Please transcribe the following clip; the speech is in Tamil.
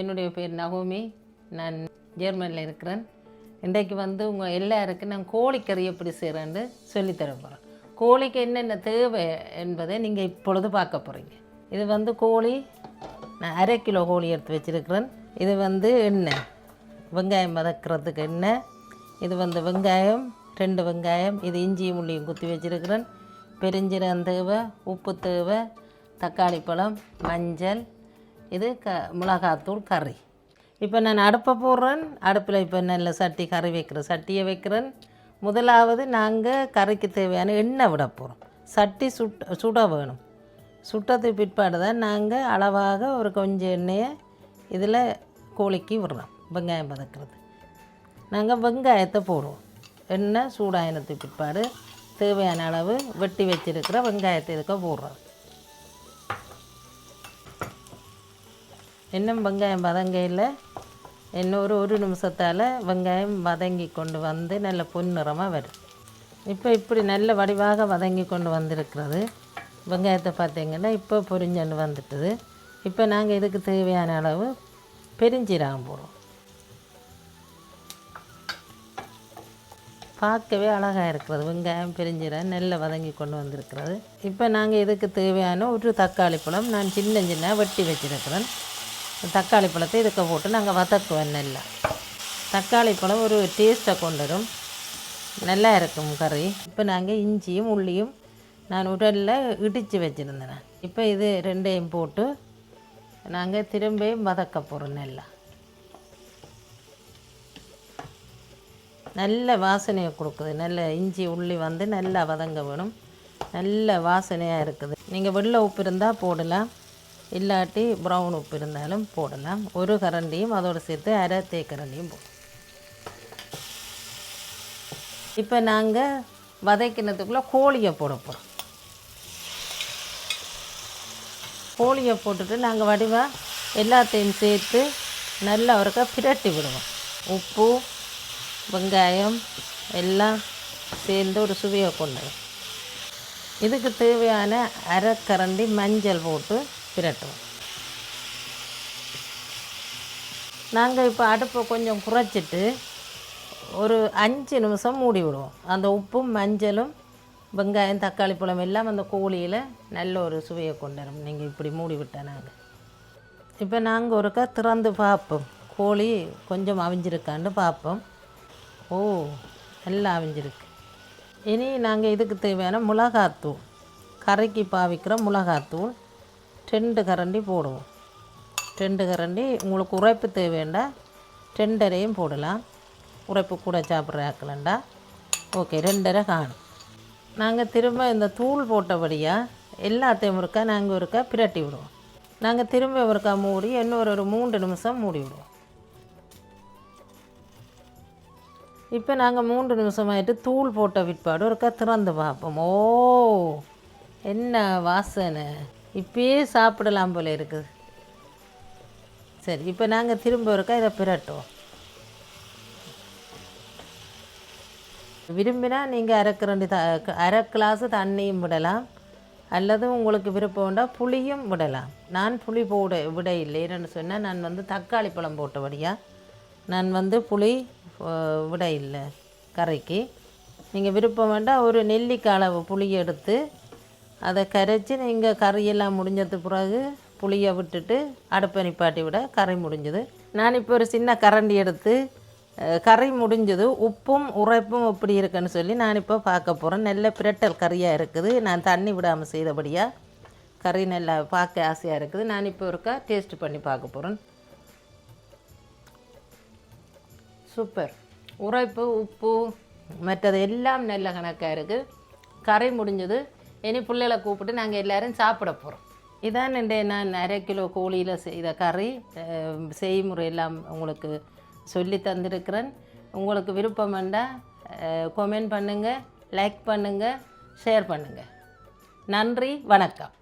என்னுடைய பேர் நகோமி நான் ஜெர்மனியில் இருக்கிறேன். இன்றைக்கு வந்து உங்கள் எல்லாருக்கும் நான் கோழிக்கறி எப்படி செய்கிறேன்னு சொல்லித்தர போகிறேன் கோழிக்கு என்னென்ன தேவை என்பதை நீங்கள் இப்பொழுது பார்க்க போகிறீங்க இது வந்து கோழி. நான் அரை கிலோ கோழி எடுத்து வச்சுருக்கிறேன். இது வந்து எண்ணெய். வெங்காயம் வதக்கிறதுக்கு எண்ணெய். இது வந்து வெங்காயம். ரெண்டு வெங்காயம். இது இஞ்சியும் உள்ளியும் குத்தி வச்சுருக்கிறேன். பெருஞ்சீரகம் தேவை உப்பு தேவை தக்காளி பழம் மஞ்சள் இது க மிளகாத்தூள் கறி. இப்போ நான் அடுப்பை போடுறேன். அடுப்பில் இப்போ நல்ல சட்டி கறி வைக்கிறேன் சட்டியை வைக்கிறேன். முதலாவது நாங்கள் கறிக்கு தேவையான எண்ணெய் விட போகிறோம் சட்டி சுட் சுட வேணும். சுட்டத்துக்கு பிற்பாடு தான் நாங்கள் அளவாக ஒரு கொஞ்சம் எண்ணெயை இதில் கோழிக்கு விடுறோம். வெங்காயம் வதக்கிறது. நாங்கள் வெங்காயத்தை போடுவோம். எண்ணெய் சூடாயினத்துக்கு பிற்பாடு தேவையான அளவு வெட்டி வச்சிருக்கிற வெங்காயத்தை இதுக்க போடுறோம். இன்னும் வெங்காயம் வதங்கையில் இன்னும் ஒரு ஒரு நிமிஷத்தால் வெங்காயம் வதங்கி கொண்டு வந்து நல்ல பொன்னிறமாக வரும். இப்போ இப்படி நல்ல வடிவாக வதங்கி கொண்டு வந்திருக்கிறது. வெங்காயத்தை பார்த்திங்கன்னா இப்போ பொரிஞ்சன்னு வந்துட்டுது. இப்போ நாங்கள் இதுக்கு தேவையான அளவு பெருஞ்சீரகம் போடுறோம். பார்க்கவே அழகாக இருக்கிறது. வெங்காயம் பெருஞ்சீரகம் நெல்லை வதங்கி கொண்டு வந்திருக்கிறது. இப்போ நாங்கள் இதுக்கு தேவையான ஒரு தக்காளி பழம் நான் சின்ன சின்ன வெட்டி வச்சிருக்கிறேன். தக்காளி பழத்தை இதுக்கு போட்டு நாங்கள் வதக்குவோம் நல்லா தக்காளி பழம் ஒரு டேஸ்ட்டை கொண்டு வரும் நல்லா இருக்கும் கறி. இப்போ நாங்கள் இஞ்சியும் உள்ளியும் நான் உடலில் இடித்து வச்சுருந்தேன் இப்போ இது ரெண்டையும் போட்டு நாங்கள் திரும்பியும் வதக்க போகிறோம் நல்லா. நல்ல வாசனையை கொடுக்குது. நல்ல இஞ்சி உள்ளி வந்து நல்லா வதங்க வேணும். நல்ல வாசனையாக இருக்குது. நீங்கள் வெள்ளை உப்பு இருந்தால் போடலாம். இல்லாட்டி ப்ரௌன் உப்பு இருந்தாலும் போடலாம். ஒரு கரண்டியும் அதோடு சேர்த்து அரை தேக்கரண்டியும் போடும் இப்போ நாங்கள் வதக்கினதுக்குள்ளே கோழியை போட போகிறோம் கோழியை போட்டுட்டு நாங்கள் வடிவாக எல்லாத்தையும் சேர்த்து நல்லா ஒருக்க பிரட்டி விடுவோம். உப்பு வெங்காயம் எல்லாம் சேர்ந்து ஒரு சுவையை கொண்டு இதுக்கு தேவையான அரை கரண்டி மஞ்சள் போட்டு பிரட்டுவோம் நாங்கள் இப்போ அடுப்பை கொஞ்சம் குறைச்சிட்டு ஒரு அஞ்சு நிமிஷம் மூடி விடுவோம். அந்த உப்பும் மஞ்சளும் வெங்காயம் தக்காளி பழம் எல்லாம் அந்த கோழியில் நல்ல ஒரு சுவையை கொண்டு வரும். நீங்கள் இப்படி மூடி விட்டேன் நாங்கள் இப்போ நாங்கள் ஒருக்கா திறந்து பார்ப்போம். கோழி கொஞ்சம் அவிஞ்சிருக்கான்னு பார்ப்போம். ஓ நல்லா அவிஞ்சிருக்கு. இனி நாங்கள் இதுக்கு தேவையான மிளகாத்தூள் கரைக்கு பாவிக்கிற மிளகாத்தூள் ரெண்டு கரண்டி போடுவோம். ரெண்டு கரண்டி உங்களுக்கு உரைப்பு தேவைண்டா ரெண்டரையும் போடலாம். உரைப்பு கூட சாப்பிட்ற ஆக்கலண்டா. ஓகே ரெண்டரை காணும். நாங்கள் திரும்ப இந்த தூள் போட்டபடியாக எல்லாத்தையும் ஒருக்கா நாங்கள் ஒருக்கா பிரட்டி விடுவோம். நாங்கள் திரும்ப ஒருக்கா மூடி இன்னொரு ஒரு மூன்று நிமிஷம் மூடி விடுவோம். இப்போ நாங்கள் மூன்று நிமிஷமாயிட்டு தூள் போட்ட விற்பாடு ஒருக்கா திறந்து பார்ப்போம். ஓ என்ன வாசனை. இப்பயே சாப்பிடலாம் போல இருக்குது. சரி இப்போ நாங்கள் திரும்ப இருக்கா இதை பிரட்டுவோம். விரும்பினா நீங்கள் அரைக்க ரெண்டு த அரை கிளாஸு தண்ணியும் விடலாம். அல்லது உங்களுக்கு விருப்பம் வேண்டால் புளியும் விடலாம். நான் புளி போட விட இல்லைன்னு சொன்னால் நான் வந்து தக்காளி பழம் போட்டபடியாக நான் வந்து புளி விட இல்லை கரைக்கு. நீங்கள் விருப்பம் வேண்டாம் ஒரு நெல்லிக்காய் அளவு புளி எடுத்து அதை கரைச்சி நீங்கள் கறியெல்லாம் முடிஞ்சது பிறகு புளியை விட்டுட்டு அடுப்பை நிப்பாட்டி விட கறி முடிஞ்சது. நான் இப்போ ஒரு சின்ன கரண்டி எடுத்து கறி முடிஞ்சது உப்பும் உரைப்பும் எப்படி இருக்குன்னு சொல்லி நான் இப்போ பார்க்க போகிறேன் நல்ல பிரட்டல் கறியாக இருக்குது. நான் தண்ணி விடாமல் செய்தபடியாக கறி நல்லா பார்க்க ஆசையாக இருக்குது. நான் இப்போ ஒருக்கா டேஸ்ட் பண்ணி பார்க்க போகிறேன் சூப்பர். உரைப்பு உப்பு மற்றது எல்லாம் நல்ல கணக்காக இருக்குது கறி முடிஞ்சது இனி பிள்ளைகளை கூப்பிட்டு நாங்கள் எல்லாரும் சாப்பிட போகிறோம் இதான் நான் அரை கிலோ கோழியில் செய்த கறி செய்முறை எல்லாம் உங்களுக்கு சொல்லி தந்திருக்கிறேன். உங்களுக்கு விருப்பம் வேண்டாம் கொமெண்ட் பண்ணுங்கள் லைக் பண்ணுங்கள் ஷேர் பண்ணுங்கள் நன்றி வணக்கம்.